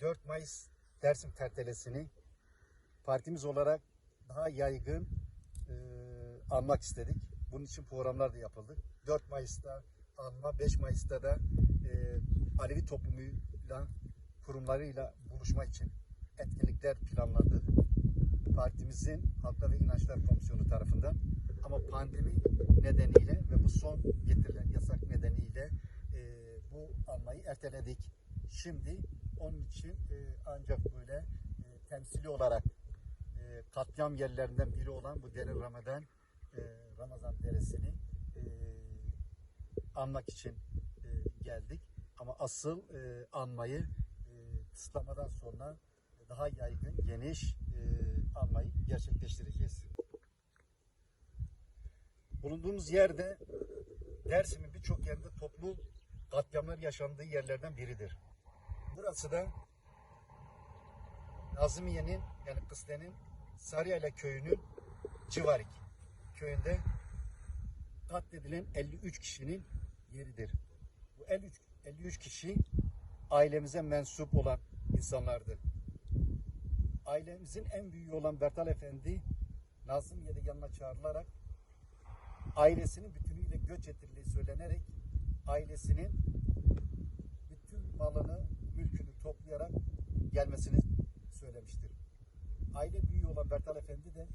4 Mayıs Dersim Tertelesini partimiz olarak daha yaygın e, anmak istedik. Bunun için programlar da yapıldı. 4 Mayıs'ta anma, 5 Mayıs'ta da e, Alevi toplumuyla, kurumlarıyla buluşma için etkinlikler planlandı. Partimizin Halkla ve İnançlar Komisyonu tarafından ama pandemi nedeniyle ve bu son getirilen yasak nedeniyle e, bu anmayı erteledik. Şimdi onun için e, ancak böyle e, temsili olarak e, katliam yerlerinden biri olan bu Dere Ramazan e, Ramazan Deresi'ni e, anmak için e, geldik. Ama asıl e, anmayı e, kısıtlamadan sonra daha yaygın, geniş e, anmayı gerçekleştireceğiz. Bulunduğumuz yerde Dersim'in birçok yerinde toplu katliamlar yaşandığı yerlerden biridir. Burası da Nazımiye'nin yani Kıste'nin Sarıyayla köyünün Civarik köyünde katledilen 53 kişinin yeridir. Bu 53, 53 kişi ailemize mensup olan insanlardı. Ailemizin en büyüğü olan Bertal Efendi Nazımiye'de yanına çağrılarak ailesinin bütünüyle göç ettirildiği söylenerek ailesinin bütün malını, gelmesini söylemiştir. Aile büyüğü olan Bertal Efendi de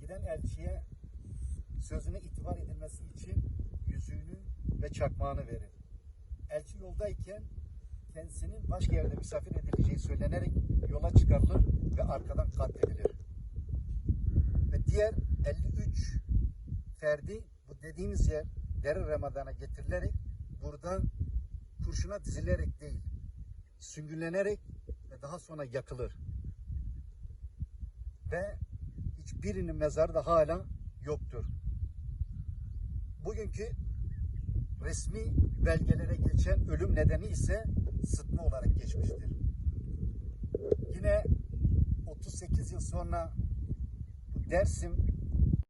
giden elçiye sözüne itibar edilmesi için yüzüğünü ve çakmağını verir. Elçi yoldayken kendisinin başka yerde misafir edileceği söylenerek yola çıkarılır ve arkadan katledilir. Ve diğer 53 ferdi bu dediğimiz yer Dere Ramazan'a getirilerek burada kurşuna dizilerek değil, süngülenerek daha sonra yakılır. Ve hiçbirinin mezarı da hala yoktur. Bugünkü resmi belgelere geçen ölüm nedeni ise sıtma olarak geçmiştir. Yine 38 yıl sonra Dersim